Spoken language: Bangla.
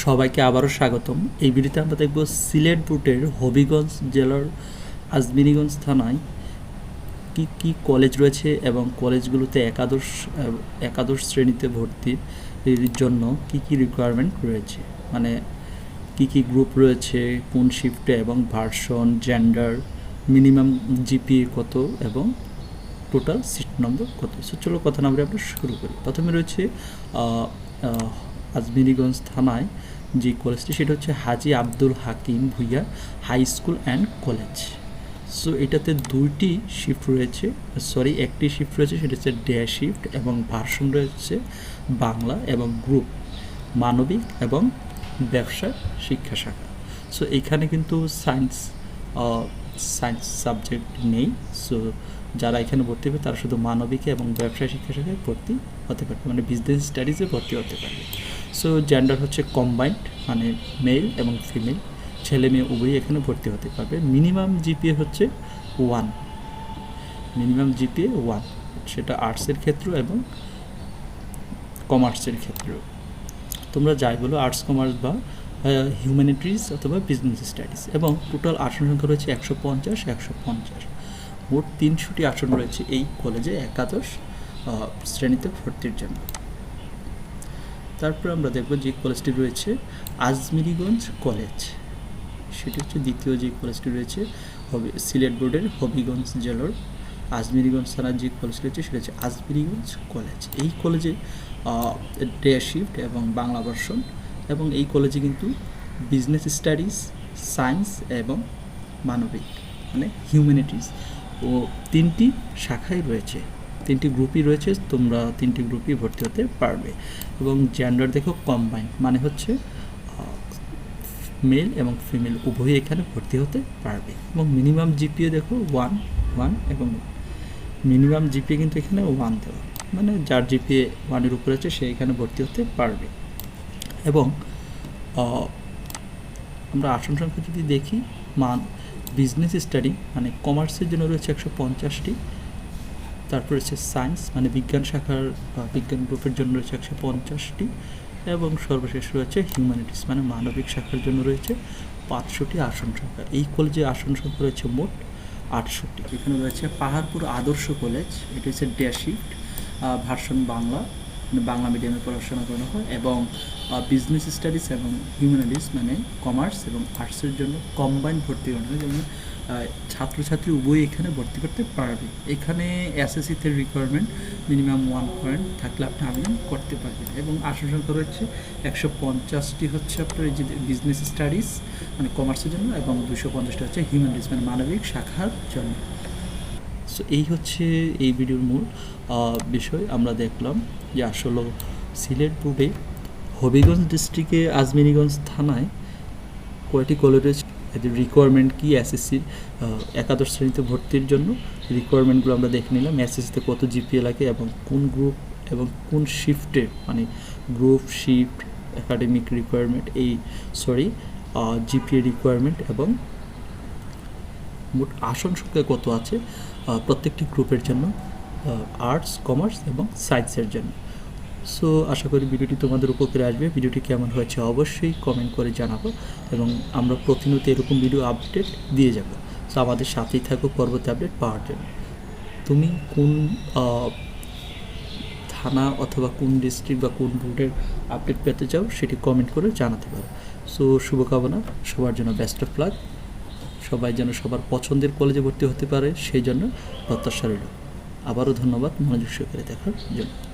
সবাইকে আবারও স্বাগতম। এই ভিডিওতে আমরা দেখব সিলেট রুটের হবিগঞ্জ জেলার আজমিরিগঞ্জ থানায় কি কি কলেজ রয়েছে এবং কলেজগুলোতে একাদশ একাদশ শ্রেণীতে ভর্তির জন্য কি কি রিকোয়ারমেন্ট রয়েছে? মানে কি কি গ্রুপ রয়েছে, কোন শিফটে এবং ভার্সন জেন্ডার মিনিমাম জিপিএ কত এবং টোটাল সিট নম্বর কত? সো চলো কথা না বলে আমরা শুরু করি। প্রথমে রয়েছে আজমিরিগঞ্জ থানায় যে কলেজটি সেটা হচ্ছে Haji Abdul Hakim Bhuiyan high school and college so এটাতে দুইটি শিফট রয়েছে সরি একটি শিফট রয়েছে, সেটা হচ্ছে ডে শিফট এবং ভার্সন রয়েছে বাংলা এবং গ্রুপ মানবিক এবং ব্যবসা, শিক্ষা শাখা। সো এখানে কিন্তু সায়েন্স সায়েন্স সাবজেক্ট নেই। সো যারা এখানে ভর্তি হবে, তারা শুধু মানবিকে এবং ব্যবসায় শিক্ষা শাখায় ভর্তি হতে পারবে মানে বিজনেস স্টাডিজে ভর্তি হতে পারবে। সো জেন্ডার হচ্ছে কম্বাইন্ড মানে মেল এবং ফিমেল ছেলে মেয়ে উভয়ই এখানে ভর্তি হতে পারবে। মিনিমাম জিপিএ হচ্ছে ওয়ান মিনিমাম জিপিএ ওয়ান সেটা আর্টসের ক্ষেত্র এবং কমার্সের ক্ষেত্রেও তোমরা যাই বলো আর্টস কমার্স বা হিউম্যানিটিস অথবা বিজনেস স্টাডিজ এবং টোটাল আসন সংখ্যা রয়েছে একশো পঞ্চাশ একশো পঞ্চাশ। মোট তিনশোটি আসন রয়েছে এই কলেজে একাদশ শ্রেণীতে ভর্তির জন্য। তারপর আমরা দেখব যে কলেজটি রয়েছে আজমিরিগঞ্জ কলেজ সেটি হচ্ছে দ্বিতীয় যে কলেজটি রয়েছে, হবি সিলেট বোর্ডের হবিগঞ্জ জেলার আজমিরিগঞ্জ থানার যে কলেজ রয়েছে, সেটা হচ্ছে আজমিরিগঞ্জ কলেজ এই কলেজে ডে শিফট এবং বাংলা ভার্সন এবং এই কলেজে কিন্তু বিজনেস স্টাডিজ সায়েন্স এবং মানবিক মানে হিউম্যানিটিস ও তিনটি শাখাই রয়েছে। তিনটি গ্রুপই রয়েছে, তোমরা তিনটি গ্রুপই ভর্তি হতে পারবে। এবং জেন্ডার দেখো কম্বাইন মানে হচ্ছে মেল এবং ফিমেল উভয়ই এখানে ভর্তি হতে পারবে। এবং মিনিমাম জিপিএ দেখো ওয়ান ওয়ান এবং মিনিমাম জিপিএ কিন্তু এখানে ওয়ান দেওয়া। মানে যার জিপিএ ওয়ানের উপরে আছে, সে এখানে ভর্তি হতে পারবে। এবং আমরা আসন সংখ্যা যদি দেখি, মান বিজনেস স্টাডি মানে কমার্সের জন্য রয়েছে একশো পঞ্চাশটি। তারপর রয়েছে সায়েন্স মানে বিজ্ঞান শাখার বিজ্ঞান গ্রুপের জন্য রয়েছে একশো পঞ্চাশটি। এবং সর্বশেষ রয়েছে হিউম্যানিটিস মানে মানবিক শাখার জন্য রয়েছে পাঁচশোটি আসন সংখ্যা। এই কলেজে আসন সংখ্যা রয়েছে মোট আটষট্টি। এখানে রয়েছে পাহাড়পুর আদর্শ কলেজ এটি হচ্ছে ড্যাশিফট ভার্সন বাংলা। বাংলা মিডিয়ামে পড়াশোনা করানো হয় এবং বিজনেস স্টাডিজ এবং হিউম্যানিটিস মানে কমার্স এবং আর্টসের জন্য কম্বাইন ভর্তি করানো হয় যেমন ছাত্রছাত্রী উভয়ই এখানে ভর্তি করতে পারবে। এখানে এসএসসিতে রিকোয়ারমেন্ট মিনিমাম ওয়ান পয়েন্ট থাকলে আপনি আবেদন করতে পারবেন। এবং আসন সংখ্যা রয়েছে একশো পঞ্চাশটি হচ্ছে আপনার যে বিজনেস স্টাডিজ মানে কমার্সের জন্য এবং দুশো পঞ্চাশটি হচ্ছে হিউম্যানিটিস মানে মানবিক শাখার জন্য। সো এই হচ্ছে এই ভিডিওর মূল বিষয়। আমরা দেখলাম যে আসলে সিলেট বোর্ডে হবিগঞ্জ ডিস্ট্রিক্টে আজমিরিগঞ্জ থানায় কয়টি কলেজ এদের রিকোয়ারমেন্ট কি? এসএসসির একাদশ শ্রেণীতে ভর্তির জন্য রিকোয়ারমেন্টগুলো আমরা দেখে নিলাম। এসএসসিতে কত জিপিএ লাগে এবং কোন গ্রুপ এবং কোন শিফটে মানে গ্রুপ শিফট একাডেমিক রিকোয়ারমেন্ট এই সরি জিপিএ রিকোয়ারমেন্ট এবং মোট আসন সংখ্যা কত আছে? প্রত্যেকটি গ্রুপের জন্য আর্টস কমার্স এবং সায়েন্সের জন্য। সো আশা করি ভিডিওটি তোমাদের উপকারে আসবে। ভিডিওটি কেমন হয়েছে অবশ্যই কমেন্ট করে জানাব এবং আমরা প্রতিনিয়ত এরকম ভিডিও আপডেট দিয়ে যাব। সো আমাদের সাথেই থাকো পরবর্তী আপডেট পাওয়ার জন্য। তুমি কোন থানা অথবা কোন ডিস্ট্রিক্ট বা কোন বোর্ডের আপডেট পেতে চাও সেটি কমেন্ট করে জানাতে পারো। সো শুভকামনা। সবার জন্য বেস্ট অফ লাক সবাই যেন সবার পছন্দের কলেজে ভর্তি হতে পারে, সেই জন্য প্রত্যাশা রইল। আবারও ধন্যবাদ, মনোযোগ সহকারে দেখার জন্য।